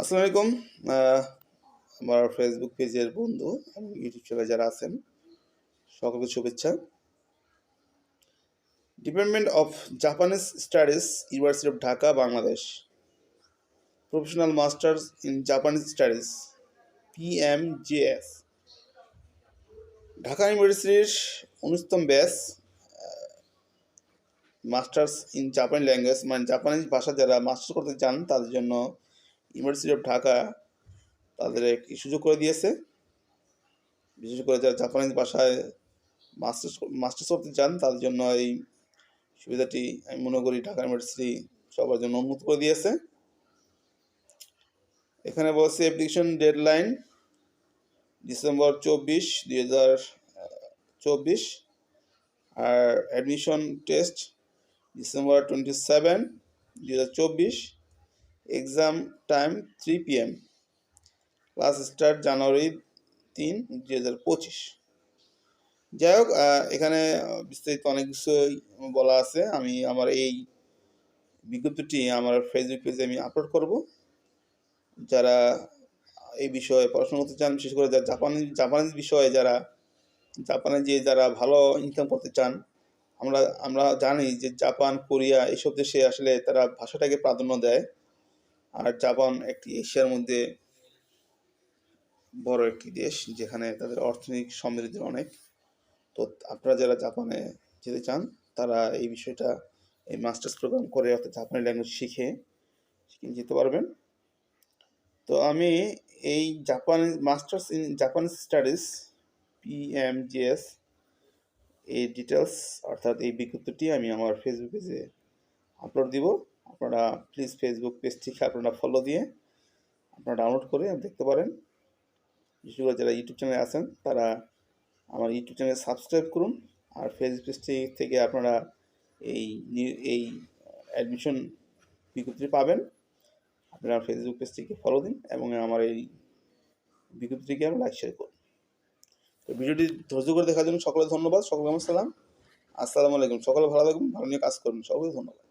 আসসালামু আলাইকুম আমার ফেসবুক পেজের বন্ধু এবং ইউটিউব চ্যানেলে যারা আছেন, সকলকে শুভেচ্ছা। Department of Japanese studies university of Dhaka Bangladesh professional masters in Japanese studies PMJS Dhaka ইউনিভার্সিটির উনিশতম ব্যাচ মাস্টার্স ইন জাপানি ল্যাঙ্গুয়েজ মানে জাপানিজ ভাষা যারা মাস্টার্স করতে চান, তাদের জন্য ইউনিভার্সিটি অফ ঢাকা তাদের একটি সুযোগ করে দিয়েছে। বিশেষ করে যারা জাপানিজ ভাষায় মাস্টার্স মাস্টার্স করতে চান, তাদের জন্য এই সুবিধাটি আমি মনে করি ঢাকা ইউনিভার্সিটি সবার জন্য উন্মুক্ত করে দিয়েছে। এখানে বলছে অ্যাপ্লিকেশন ডেডলাইন ডিসেম্বর চব্বিশ, দুই হাজার চব্বিশ। আর admission test December twenty seven দুই হাজার চব্বিশ। Exam time three PM. Class start January তিন, দুই হাজার পঁচিশ। যাই হোক এখানে বিস্তারিত অনেক কিছুই বলা আছে। আমি আমার এই বিজ্ঞপ্তিটি আমার ফেসবুক পেজে আমি আপলোড করব। যারা এই বিষয়ে পড়াশোনা করতে চান, বিশেষ করে যারা জাপানি জাপানিজ বিষয়ে যারা জাপানে যে যারা ভালো ইনকাম করতে চান, আমরা আমরা জানি যে জাপান, কোরিয়া এইসব দেশে আসলে তারা ভাষাটাকে প্রাধান্য দেয়। আর জাপান একটি এশিয়ার মধ্যে বড় একটি দেশ, যেখানে তাদের অর্থনৈতিক সমৃদ্ধি অনেক। তো আপনারা যারা জাপানে যেতে চান, তারা এই বিষয়টা, এই মাস্টার্স প্রোগ্রাম করে অর্থাৎ জাপানি ল্যাঙ্গুয়েজ শিখে যেতে পারবেন। তো আমি এই Japan masters in Japanese studies PMGS এই ডিটেলস অর্থাৎ এই বিজ্ঞপ্তিটি আমি আমার ফেসবুক পেজে আপলোড দিব। আপনারা প্লিজ ফেসবুক পেজটিকে আপনারা ফলো দিয়ে আপনারা ডাউনলোড করে দেখতে পারেন। বিশেষ করে যারা ইউটিউব চ্যানেলে আছেন, তারা আমার ইউটিউব চ্যানেল সাবস্ক্রাইব করুন আর ফেসবুক পেজটি থেকে আপনারা এই এই অ্যাডমিশন বিজ্ঞপ্তি পাবেন। আপনারা ফেসবুক পেজটিকে ফলো দিন এবং আমার এই বিজ্ঞপ্তিটিকে আমি লাইক শেয়ার করুন। তো ভিডিওটি ধৈর্য করে দেখার জন্য সকলে ধন্যবাদ। সকলকে আমার সালাম আসসালামু আলাইকুম। সকলে ভালো থাকুন। ভালো নিয়ে কাজ করুন। সকলকে ধন্যবাদ।